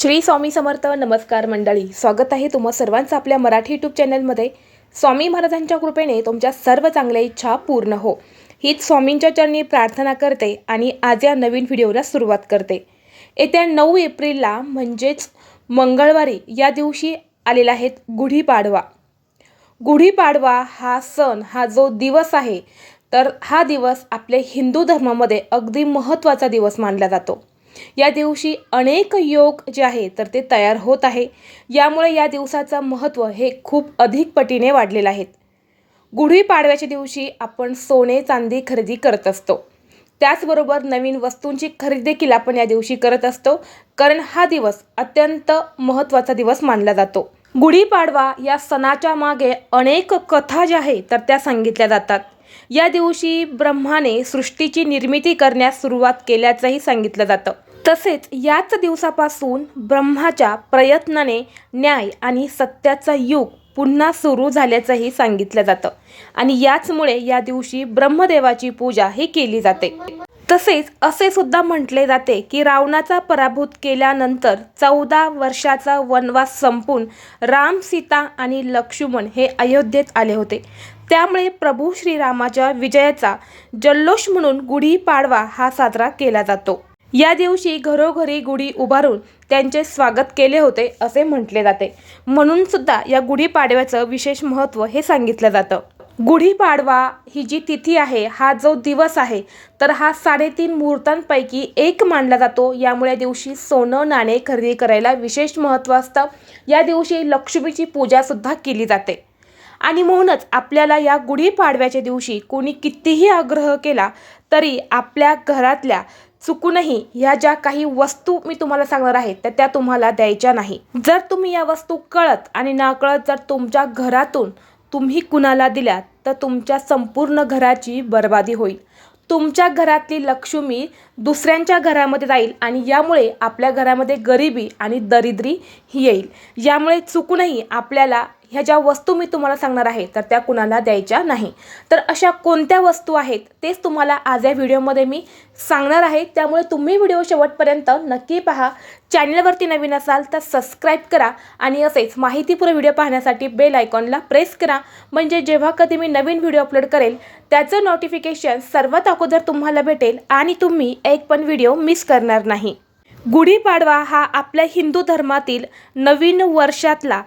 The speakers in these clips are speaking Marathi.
श्री स्वामी समर्थ नमस्कार मंडळी. स्वागत आहे तुम्हा सर्वांचं आपल्या मराठी यूट्यूब चॅनलमध्ये स्वामी महाराजांच्या कृपेने तुमच्या सर्व चांगल्या इच्छा पूर्ण हो. हीच स्वामींच्या चरणी प्रार्थना करते आणि आज या नवीन व्हिडिओला सुरुवात करते. येत्या नऊ एप्रिलला म्हणजेच मंगळवारी या दिवशी आलेला आहेत गुढीपाडवा. गुढीपाडवा हा सण हा जो दिवस आहे तर हा दिवस आपल्या हिंदू धर्मामध्ये अगदी महत्त्वाचा दिवस मानला जातो. या दिवशी अनेक योग जे आहे तर ते तयार होत आहे. यामुळे या दिवसाचं महत्त्व हे खूप अधिक पटीने वाढलेलं आहे. गुढीपाडव्याच्या दिवशी आपण सोने चांदी खरेदी करत असतो. त्याचबरोबर नवीन वस्तूंची खरेदी देखील आपण या दिवशी करत असतो कारण हा दिवस अत्यंत महत्त्वाचा दिवस मानला जातो. गुढीपाडवा या सणाच्या मागे अनेक कथा ज्या आहेत तर त्या सांगितल्या जातात. या दिवशी ब्रह्माने सृष्टीची निर्मिती करण्यास सुरुवात केल्याचंही सांगितलं जातं. तसेच याच दिवसापासून ब्रह्माच्या प्रयत्नाने न्याय आणि सत्याचा युग पुन्हा सुरू झाल्याचंही सांगितलं जातं. आणि याचमुळे या दिवशी ब्रह्मदेवाची पूजा ही केली जाते. तसेच असे सुद्धा म्हटले जाते की रावणाचा पराभूत केल्यानंतर चौदा वर्षाचा वनवास संपून राम सीता आणि लक्ष्मण हे अयोध्येत आले होते. त्यामुळे प्रभू श्रीरामाच्या विजयाचा जल्लोष म्हणून गुढीपाडवा हा साजरा केला जातो. या दिवशी घरोघरी गुढी उभारून त्यांचे स्वागत केले होते असे म्हटले जाते. म्हणून सुद्धा या गुढीपाडव्याचं विशेष महत्त्व हे सांगितलं जातं. गुढीपाडवा ही जी तिथी आहे हा जो दिवस आहे तर हा साडेतीन मुहूर्तांपैकी एक मानला जातो. यामुळे दिवशी सोनं नाणे खरेदी करायला विशेष महत्त्व असतं. या दिवशी लक्ष्मीची पूजासुद्धा केली जाते. आणि म्हणूनच आपल्याला या गुढीपाडव्याच्या दिवशी कोणी कितीही आग्रह केला तरी आपल्या घरातल्या चुकूनही ह्या ज्या काही वस्तू मी तुम्हाला सांगणार आहे तर त्या तुम्हाला द्यायच्या नाही. जर तुम्ही या वस्तू कळत आणि नाकळत जर तुमच्या घरातून तुम्ही कुणाला दिल्यात तर तुमच्या संपूर्ण घराची बर्बादी होईल. तुमच्या घरातली लक्ष्मी दुसऱ्यांच्या घरामध्ये जाईल आणि यामुळे आपल्या घरामध्ये गरिबी आणि दरिद्री ही येईल. यामुळे चुकूनही आपल्याला ह्या ज्या वस्तू मी तुम्हाला सांगणार आहे तर त्या कुणाला द्यायच्या नाही. तर अशा कोणत्या वस्तू आहेत तेच तुम्हाला आज या व्हिडिओमध्ये मी सांगणार आहे. त्यामुळे तुम्ही व्हिडिओ शेवटपर्यंत नक्की पहा. चॅनलवरती नवीन असाल तर सबस्क्राईब करा आणि असेच माहितीपूर्ण व्हिडिओ पाहण्यासाठी बेल आयकॉनला प्रेस करा. म्हणजे जेव्हा कधी मी नवीन व्हिडिओ अपलोड करेल त्याचं नोटिफिकेशन सर्वात अगोदर तुम्हाला भेटेल आणि तुम्ही एक पण व्हिडिओ मिस करणार नाही. गुढीपाडवा हा आपल्या हिंदू धर्मातील नवीन वर्षातला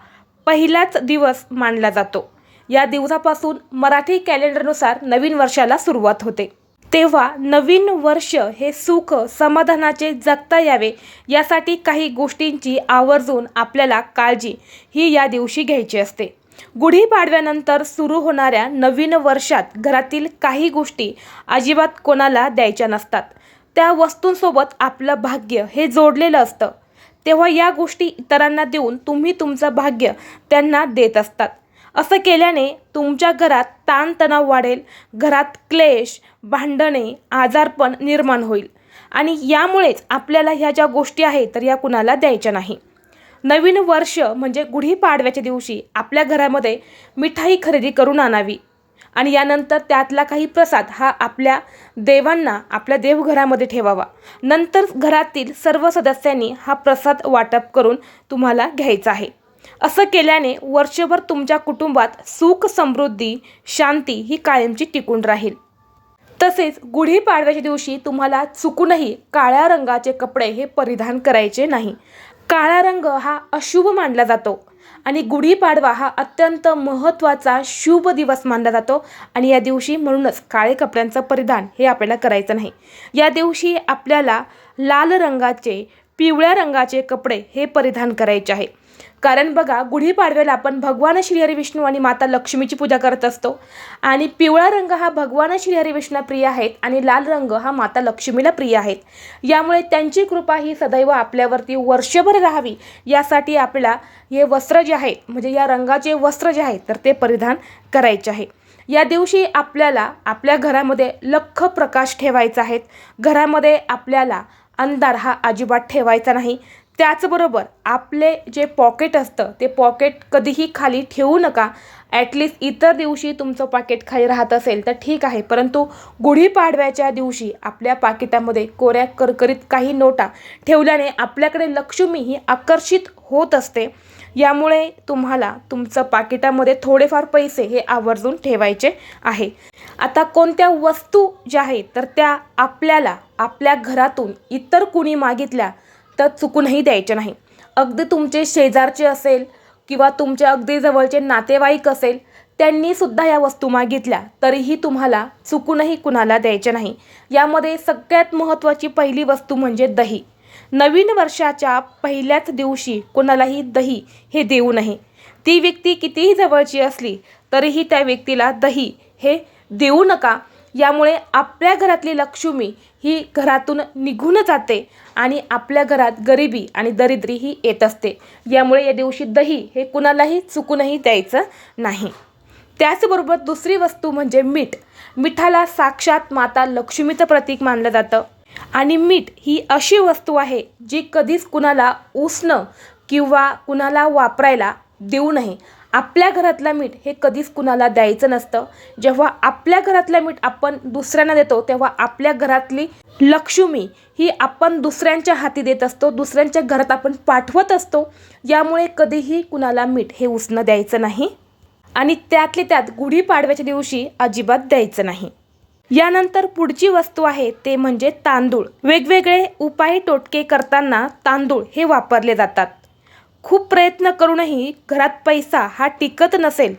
पहिलाच दिवस मानला जातो. या दिवसापासून मराठी कॅलेंडरनुसार नवीन वर्षाला सुरुवात होते. तेव्हा नवीन वर्ष हे सुख समाधानाचे जगता यावे यासाठी काही गोष्टींची आवर्जून आपल्याला काळजी ही या दिवशी घ्यायची असते. गुढीपाडव्यानंतर सुरू होणाऱ्या नवीन वर्षात घरातील काही गोष्टी अजिबात कोणाला द्यायच्या नसतात. त्या वस्तूंसोबत आपलं भाग्य हे जोडलेलं असतं. तेव्हा या गोष्टी इतरांना देऊन तुम्ही तुमचं भाग्य त्यांना देत असतात. असं केल्याने तुमच्या घरात ताणतणाव वाढेल घरात क्लेश भांडणे आजारपण निर्माण होईल. आणि यामुळेच आपल्याला ह्या ज्या गोष्टी आहेत तर या कुणाला द्यायच्या नाही. नवीन वर्ष म्हणजे गुढीपाडव्याच्या दिवशी आपल्या घरामध्ये मिठाई खरेदी करून आणावी. आणि यानंतर त्यातला काही प्रसाद हा आपल्या देवांना आपल्या देवघरामध्ये ठेवावा. नंतर घरातील सर्व सदस्यांनी हा प्रसाद वाटप करून तुम्हाला घ्यायचा आहे. असं केल्याने वर्षभर तुमच्या कुटुंबात सुख समृद्धी शांती ही कायमची टिकून राहील. तसेच गुढीपाडव्याच्या दिवशी तुम्हाला चुकूनही काळ्या रंगाचे कपडे हे परिधान करायचे नाही. काळा रंग हा अशुभ मानला जातो. आणि गुढीपाडवा हा अत्यंत महत्त्वाचा शुभ दिवस मानला जातो. आणि या दिवशी म्हणूनच काळे कपड्यांचं परिधान हे आपल्याला करायचं नाही. या दिवशी आपल्याला लाल रंगाचे पिवळ्या रंगाचे कपडे हे परिधान करायचे आहे. कारण बघा गुढीपाडव्याला आपण भगवान श्रीहरी विष्णू आणि माता लक्ष्मीची पूजा करत असतो. आणि पिवळा रंग हा भगवान श्रीहरी विष्णू प्रिय आहेत आणि लाल रंग हा माता लक्ष्मीला प्रिय आहेत. यामुळे त्यांची कृपा ही सदैव आपल्यावरती वर्षभर राहावी यासाठी आपल्याला हे वस्त्र जे आहे म्हणजे या रंगाचे वस्त्र जे आहेत तर ते परिधान करायचे आहे. या दिवशी आपल्याला आपल्या घरामध्ये लख प्रकाश ठेवायचा आहेत घरामध्ये आपल्याला अंधार हा अजिबात ठेवायचा नाही. त्याचबरोबर आपले जे पॉकेट असतं ते पॉकेट कधीही खाली ठेवू नका. ॲटलिस्ट इतर दिवशी तुमचं पाकिट खाली राहत असेल तर ठीक आहे. परंतु गुढीपाडव्याच्या दिवशी आपल्या पाकिटामध्ये कोऱ्या करकरीत काही नोटा ठेवल्याने आपल्याकडे लक्ष्मी ही आकर्षित होत असते. यामुळे तुम्हाला तुमचं पाकिटामध्ये थोडेफार पैसे हे आवर्जून ठेवायचे आहे. आता कोणत्या वस्तू ज्या आहेत तर त्या आपल्याला आपल्या घरातून इतर कुणी मागितल्या तर चुकूनही द्यायच्या नाही. अगदी तुमचे शेजारचे असेल किंवा तुमच्या अगदी जवळचे नातेवाईक असेल त्यांनी सुद्धा या वस्तू मागितल्या तरीही तुम्हाला चुकूनही कुणाला द्यायच्या नाही. यामध्ये सगळ्यात महत्त्वाची पहिली वस्तू म्हणजे दही. नवीन वर्षाच्या पहिल्याच दिवशी कोणालाही दही हे देऊ नये. ती व्यक्ती कितीही जवळची असली तरीही त्या व्यक्तीला दही हे देऊ नका. यामुळे आपल्या घरातली लक्ष्मी ही घरातून निघून जाते आणि आपल्या घरात गरिबी आणि दरिद्री ही येत असते. यामुळे या दिवशी दही हे कुणालाही चुकूनही द्यायचं नाही. त्याचबरोबर दुसरी वस्तू म्हणजे मीठ. मिठाला साक्षात माता लक्ष्मीचं प्रतीक मानलं जातं. आणि मीठ ही अशी वस्तू आहे जी कधीच कुणाला उसणं किंवा कुणाला वापरायला देऊ नये. आपल्या घरातलं मीठ हे कधीच कुणाला द्यायचं नसतं. जेव्हा आपल्या घरातलं मीठ आपण दुसऱ्यांना देतो तेव्हा आपल्या घरातली लक्ष्मी ही आपण दुसऱ्यांच्या हाती देत असतो दुसऱ्यांच्या घरात आपण पाठवत असतो. यामुळे कधीही कुणाला मीठ हे उसणं द्यायचं नाही आणि त्यातले त्यात गुढीपाडव्याच्या दिवशी अजिबात द्यायचं नाही. यानंतर पुढची वस्तू आहे ते म्हणजे तांदूळ. वेगवेगळे उपाय टोटके करताना तांदूळ हे वापरले जातात. खूप प्रयत्न करूनही घरात पैसा हा टिकत नसेल.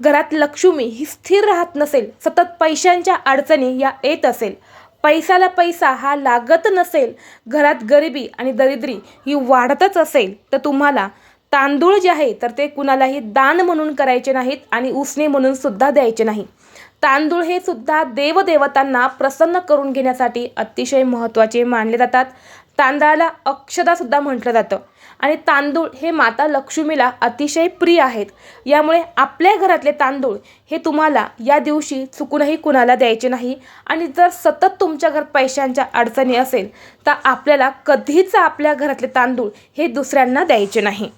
घरात लक्ष्मी ही स्थिर राहत नसेल. सतत पैशांच्या अडचणी या येत असेल. पैशाला पैसा हा लागत नसेल. घरात गरिबी आणि दरिद्री ही वाढतच असेल. तर तुम्हाला तांदूळ जे आहे तर ते कुणालाही दान म्हणून करायचे नाहीत आणि उसने म्हणून सुद्धा द्यायचे नाही. तांदूळ हे सुद्धा देवदेवतांना प्रसन्न करून घेण्यासाठी अतिशय महत्त्वाचे मानले जातात. तांदळाला अक्षदासुद्धा म्हटलं जातं. आणि तांदूळ हे माता लक्ष्मीला अतिशय प्रिय आहेत. यामुळे आपल्या घरातले तांदूळ हे तुम्हाला या दिवशी चुकूनही कुणाला द्यायचे नाही. आणि जर सतत तुमच्या घर पैशांच्या अडचणी असेल तर आपल्याला कधीच आपल्या घरातले तांदूळ हे दुसऱ्यांना द्यायचे नाही.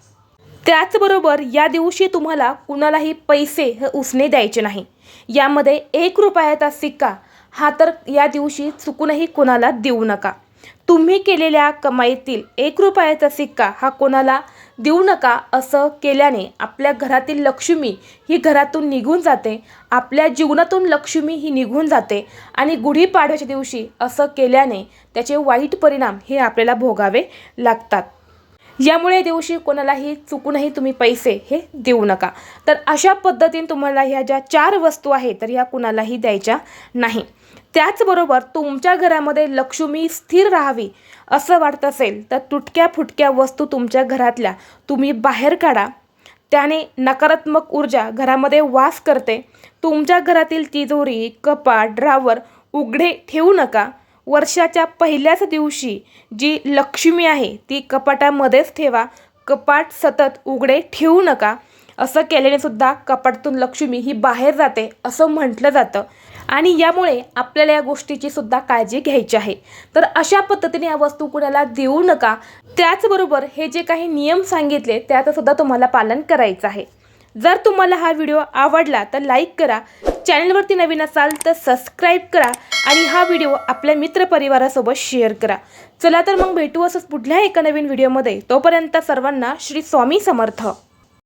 त्याचबरोबर या दिवशी तुम्हाला कुणालाही पैसे हे उसने द्यायचे नाही. यामध्ये एक रुपयाचा सिक्का हा तर या दिवशी चुकूनही कुणाला देऊ नका. तुम्ही केलेल्या कमाईतील एक रुपयाचा सिक्का हा कोणाला देऊ नका असं केल्याने आपल्या घरातील लक्ष्मी ही घरातून निघून जाते आपल्या जीवनातून लक्ष्मी ही निघून जाते आणि गुढीपाडव्याच्या दिवशी असं केल्याने त्याचे वाईट परिणाम हे आपल्याला भोगावे लागतात. यामुळे दिवशी कोणालाही चुकूनही तुम्ही पैसे हे देऊ नका. तर अशा पद्धतीने तुम्हाला ह्या ज्या चार वस्तू आहेत तर ह्या कुणालाही द्यायच्या नाही. त्याचबरोबर तुमच्या घरामध्ये लक्ष्मी स्थिर राहावी असं वाटत असेल तर तुटक्या फुटक्या वस्तू तुमच्या घरातल्या तुम्ही बाहेर काढा. त्याने नकारात्मक ऊर्जा घरामध्ये वास करते. तुमच्या घरातील तिजोरी कपाट ड्रावर उघडे ठेवू नका. वर्षाच्या पहिल्याच दिवशी जी लक्ष्मी आहे ती कपाटामध्येच ठेवा. कपाट सतत उघडे ठेवू नका. असं केल्याने सुद्धा कपाटातून लक्ष्मी ही बाहेर जाते असं म्हटलं जातं. आणि यामुळे आपल्याला या गोष्टीची सुद्धा काळजी घ्यायची आहे. तर अशा पद्धतीने या वस्तू कुणाला देऊ नका त्याचबरोबर हे जे काही नियम सांगितले त्याचं सुद्धा तुम्हाला पालन करायचं आहे. जर तुम्हाला हा व्हिडिओ आवडला तर लाईक करा चॅनलवरती नवीन असाल तर सबस्क्राईब करा आणि हा व्हिडिओ आपल्या मित्रपरिवारासोबत शेअर करा. चला तर मग भेटू असंच पुढल्या एका नवीन व्हिडिओमध्ये. तोपर्यंत सर्वांना श्री स्वामी समर्थ.